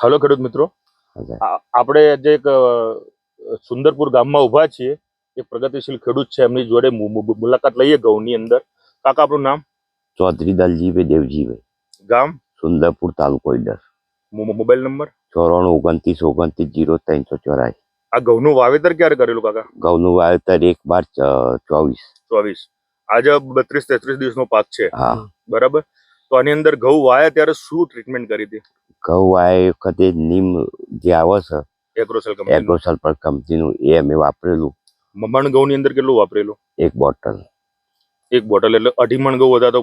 હાલો ખેડૂત મિત્રો. આપણે આજે એક સુંદરપુર ગામમાં ઊભા છીએ એક પ્રગતિશીલ ખેડૂત છે એમની જોડે મુલાકાત લઈએ ઘઉંની અંદર. કાકા આપણું નામ? ચૌધરી દલજીભાઈ દેવજીભાઈ. ગામ? સુંદરપુર તાલુકો ઈડર. Mobile number? ચોરાણું ઓગણત્રીસ ઓગણત્રીસ જીરો ત્રણસો ચોરાસી આ ઘઉંનું વાવેતર ક્યારે કરેલું કાકા? ઘઉંનું વાવેતર એક બાર ચોવીસ. ચોવીસ. આજે બત્રીસ તેત્રીસ દિવસનો પાક છે. હા. બરાબર? તો આની અંદર ઘઉં વાયા ત્યારે શું ટ્રીટમેન્ટ કરી હતી? ઘઉં આ વખતે નીમ જે આવે છે એગ્રોસેલ કંપની એગ્રોસલ પર કંપનીનું એ અમે વાપરેલું. મણ ઘઉંની અંદર કેટલું વાપરેલું? એક બોટલ. એક બોટલ એટલે અઢી મણ ઘઉં હતા તો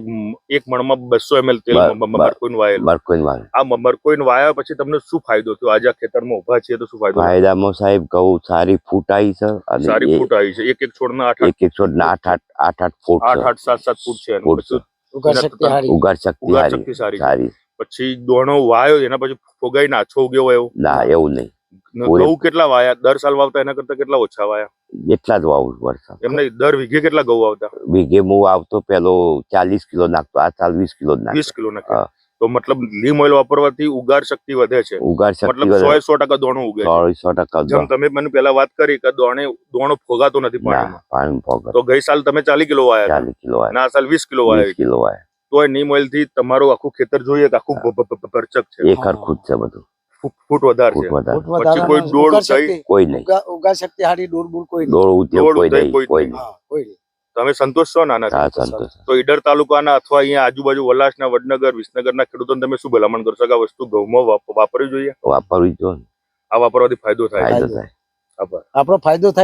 એક મણમાં બસો એમએલ તેલ મરકોઈન વાયેલું. વાવે આ મરકોઈન વાયા પછી તમને શું ફાયદો થયો? આજે આ ખેતરમાં ઊભા છે તો શું ફાયદો? ફાયદામાં સાહેબ ઘઉં સારી ફૂટ આવી છે અને સારી ફૂટ આવી છે. એક એક છોડના આઠ એક એક છોડના આઠ આઠ આઠ આઠ ફૂટ આઠ આઠ સાત સાત ફૂટ છે. ઉગાર શક્તિ હારી. ઉગાર શક્તિ ઉગાર સારી. સારી. પછી દોણો વાયો એના પછી ફોગાઈ નાછો ઉગ્યો હોય એવું. ના એવું નહીં. ને ઘઉં કેટલા વાયા? દર સાલ વાવતા એના કરતા કેટલા ઓછા વાયા? એટલા જ વાવું વરસાદ. એમને દર વીઘે કેટલા ઘઉં વાવતા? વીઘે હું આવતો પેલો ચાલીસ કિલો નાખતો આ સાલ વીસ કિલો નાખ વીસ કિલો હા. તો મતલબ લીમ ઓઇલ વાપરવાથી ઉગાર શક્તિ વધે છે. ઉગાર શક્તિ મતલબ સો સો ટકા દોણો ઉગે સો ટકા જેમ તમે મને પેલા વાત કરી કે દોણે દોણો ફોગાતો નથી પાણીમાં. પાણી તો ગઈ સાલ તમે ચાલી કિલો વાયા ચાલી કિલો વાયા આ સાલ વીસ કિલો વાયા કિલો વાયા. તો નીમ ઓઇલથી તમારું આખું ખેતર જોઈએ કે આખું ભરચક છે. એ ખરખું છે બધું. ફૂટ ફૂટ વધારે ફૂટ છે. પછી કોઈ દોડ કોઈ નહીં. ઉગા- ઉગાર શક્તિ હારી દોડ બૂડ કોઈ દોડ કોઈ નહીં કોઈ કોઈ નહીં. તમે સંતોષ છો નાના તો ઈડર તાલુકાના અથવા અહીંયા આજુબાજુ વલાસના વડનગર વિસનગરના ખેડૂતોને તમે શું ભલામણ કરશો કે આ વસ્તુ ઘઉંમાં વાપ- વાપરવી જોઈએ? વાપરવી જોઈએ. આ વાપરવાથી ફાયદો થાય. આપણો ફાયદો થાય